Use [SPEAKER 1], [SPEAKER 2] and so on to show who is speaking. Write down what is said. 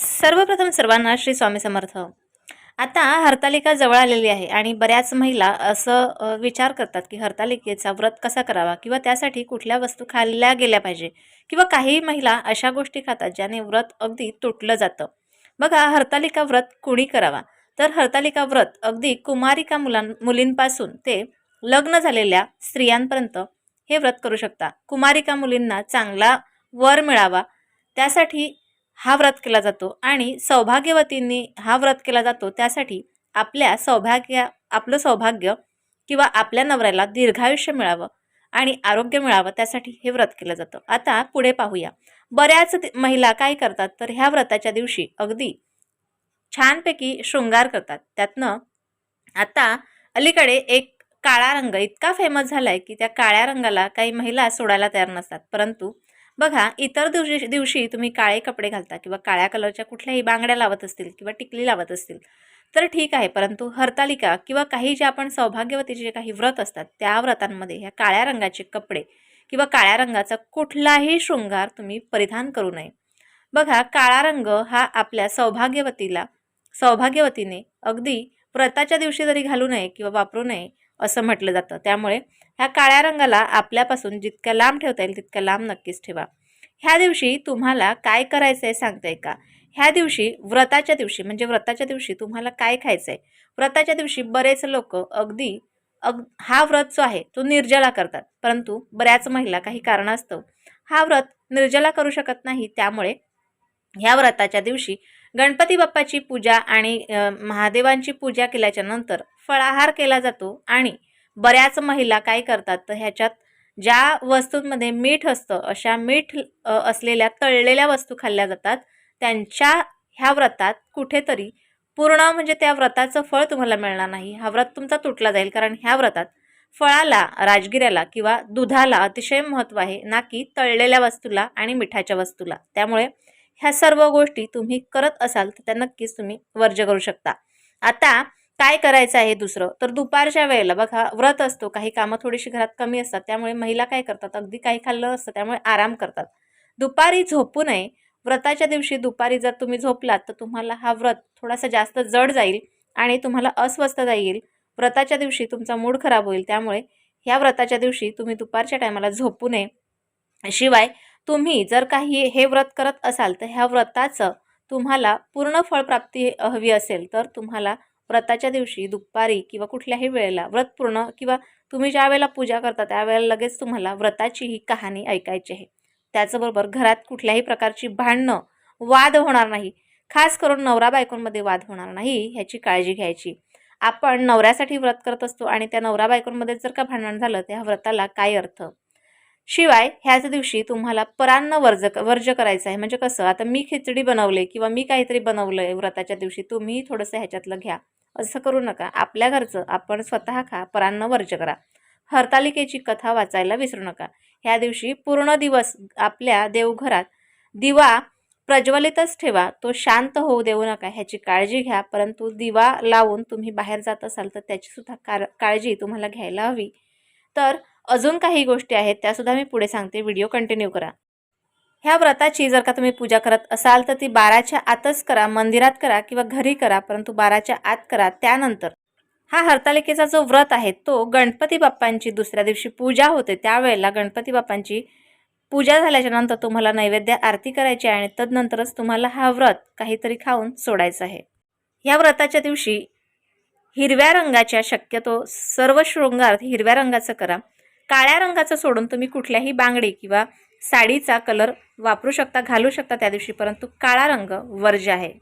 [SPEAKER 1] सर्वप्रथम सर्वांना श्री स्वामी समर्थ. आता हरतालिका जवळ आलेली आहे आणि बऱ्याच महिला असं विचार करतात की हरतालिकेचा व्रत कसा करावा किंवा त्यासाठी कुठल्या वस्तू खाल्ल्या गेल्या पाहिजे किंवा काही महिला अशा गोष्टी खातात ज्याने व्रत अगदी तुटलं जातं. बघा हरतालिका व्रत कुणी करावा? तर हरतालिका व्रत अगदी कुमारिका मुलां मुलींपासून ते लग्न झालेल्या स्त्रियांपर्यंत हे व्रत करू शकता. कुमारिका मुलींना चांगला वर मिळावा. त्यासाठी हा व्रत केला जातो आणि सौभाग्यवतींनी हा व्रत केला जातो. त्यासाठी आपल्या सौभाग्य आपलं सौभाग्य किंवा आपल्या नवऱ्याला दीर्घायुष्य मिळावं आणि आरोग्य मिळावं त्यासाठी हे व्रत केलं जातं. आता पुढे पाहूया. बऱ्याच ते- महिला काय करतात तर ह्या व्रताच्या दिवशी अगदी छानपैकी शृंगार करतात. त्यातनं आता अलीकडे एक काळा रंग इतका फेमस झाला आहे की त्या काळ्या रंगाला काही महिला सोडायला तयार नसतात. परंतु बघा इतर दिवशी दिवशी तुम्ही काळे कपडे घालता किंवा काळ्या कलरच्या कुठल्याही बांगड्या लावत असतील किंवा टिकली लावत असतील तर ठीक आहे. परंतु हरतालिका किंवा काही जे आपण सौभाग्यवतीचे जे काही व्रत असतात त्या व्रतांमध्ये ह्या काळ्या रंगाचे कपडे किंवा काळ्या रंगाचा कुठलाही शृंगार तुम्ही परिधान करू नये. बघा काळा रंग हा आपल्या सौभाग्यवतीला सौभाग्यवतीने अगदी व्रताच्या दिवशी जरी घालू नये किंवा वापरू नये असं म्हटलं जातं. त्यामुळे ह्या काळ्या रंगाला आपल्यापासून जितक्या लांब ठेवता येईल तितक्या लांब नक्कीच ठेवा. ह्या दिवशी तुम्हाला काय करायचं आहे सांगताय का? ह्या दिवशी व्रताच्या दिवशी म्हणजे व्रताच्या दिवशी तुम्हाला काय खायचं आहे व्रताच्या दिवशी बरेच लोक अगदी अग हा व्रत जो आहे तो निर्जला करतात. परंतु बऱ्याच महिला काही कारणास्तव हा व्रत निर्जला करू शकत नाही. त्यामुळे ह्या व्रताच्या दिवशी गणपती बाप्पाची पूजा आणि महादेवांची पूजा केल्याच्यानंतर फळाहार केला जातो आणि बऱ्याच महिला काय करतात? तर ह्याच्यात ज्या वस्तूंमध्ये मीठ असतं अशा मीठ असलेल्या तळलेल्या वस्तू खाल्ल्या जातात. त्यांच्या ह्या व्रतात कुठेतरी पूर्ण म्हणजे त्या व्रताचं फळ तुम्हाला मिळणार नाही. हा व्रत तुमचा तुटला जाईल कारण ह्या व्रतात फळाला राजगिऱ्याला किंवा दुधाला अतिशय महत्त्व आहे ना की तळलेल्या वस्तूला आणि मिठाच्या वस्तूला. त्यामुळे ह्या सर्व गोष्टी तुम्ही करत असाल तर त्या नक्कीच तुम्ही वर्ज करू शकता. आता काय करायचं आहे दुसरं? तर दुपारच्या वेळेला बघा व्रत असतो काही कामं थोडीशी घरात कमी असतात त्यामुळे महिला काय करतात? अगदी काही खाल्लं असतं त्यामुळे आराम करतात. दुपारी झोपू नये. व्रताच्या दिवशी दुपारी जर तुम्ही झोपलात तर तुम्हाला हा व्रत थोडासा जास्त जड जाईल आणि तुम्हाला अस्वस्थता येईल. व्रताच्या दिवशी तुमचा मूड खराब होईल त्यामुळे ह्या व्रताच्या दिवशी तुम्ही दुपारच्या टायमाला झोपू नये. शिवाय तुम्ही जर काही हे व्रत करत असाल तर ह्या व्रताचं तुम्हाला पूर्ण फळप्राप्ती हवी असेल तर तुम्हाला व्रताच्या दिवशी दुपारी किंवा कुठल्याही वेळेला व्रत पूर्ण किंवा तुम्ही ज्या वेळेला पूजा करता त्यावेळेला लगेच तुम्हाला व्रताची ही कहाणी ऐकायची आहे. त्याचबरोबर घरात कुठल्याही प्रकारची भांडणं वाद होणार नाही. खास करून नवरा बायकोंमध्ये वाद होणार नाही ह्याची काळजी घ्यायची. आपण नवऱ्यासाठी व्रत करत असतो आणि त्या नवरा बायकोंमध्ये जर का भांडण झालं त्या व्रताला काय अर्थ? शिवाय ह्याच दिवशी तुम्हाला परान्न वर्ज वर्ज करायचं आहे. म्हणजे कसं आता मी खिचडी बनवले किंवा मी काहीतरी बनवलं आहे व्रताच्या दिवशी तुम्ही थोडंसं ह्याच्यातलं घ्या. असं करू नका. आपल्या घरचं आपण स्वतः खा परान्न वर्ज करा. हरतालिकेची कथा वाचायला विसरू नका. ह्या दिवशी पूर्ण दिवस आपल्या देवघरात दिवा प्रज्वलितच ठेवा. तो शांत होऊ देऊ नका. ह्याची काळजी घ्या. परंतु दिवा लावून तुम्ही बाहेर जात असाल तर त्याचीसुद्धा कार काळजी तुम्हाला घ्यायला हवी. तर अजून काही गोष्टी आहेत त्यासुद्धा मी पुढे सांगते. व्हिडिओ कंटिन्यू करा. ह्या व्रताची जर का तुम्ही पूजा करत असाल तर ती बाराच्या आतच करा मंदिरात करा किंवा घरी करा परंतु बाराच्या आत करा. त्यानंतर हा हरतालिकेचा जो व्रत आहे तो गणपती बाप्पांची दुसऱ्या दिवशी पूजा होते. त्यावेळेला गणपती बाप्पांची पूजा झाल्याच्यानंतर तुम्हाला नैवेद्य आरती करायची आहे आणि तदनंतरच तुम्हाला हा व्रत काहीतरी खाऊन सोडायचा आहे. ह्या व्रताच्या दिवशी हिरव्या रंगाच्या शक्यतो सर्व शृंगार हिरव्या रंगाचं करा. काळ्या रंगाचं सोडून तुम्ही कुठल्याही बांगडी किंवा साडीचा कलर वापरू शकता घालू शकता त्या दिवशी परंतु काळा रंग वर्ज्य आहे.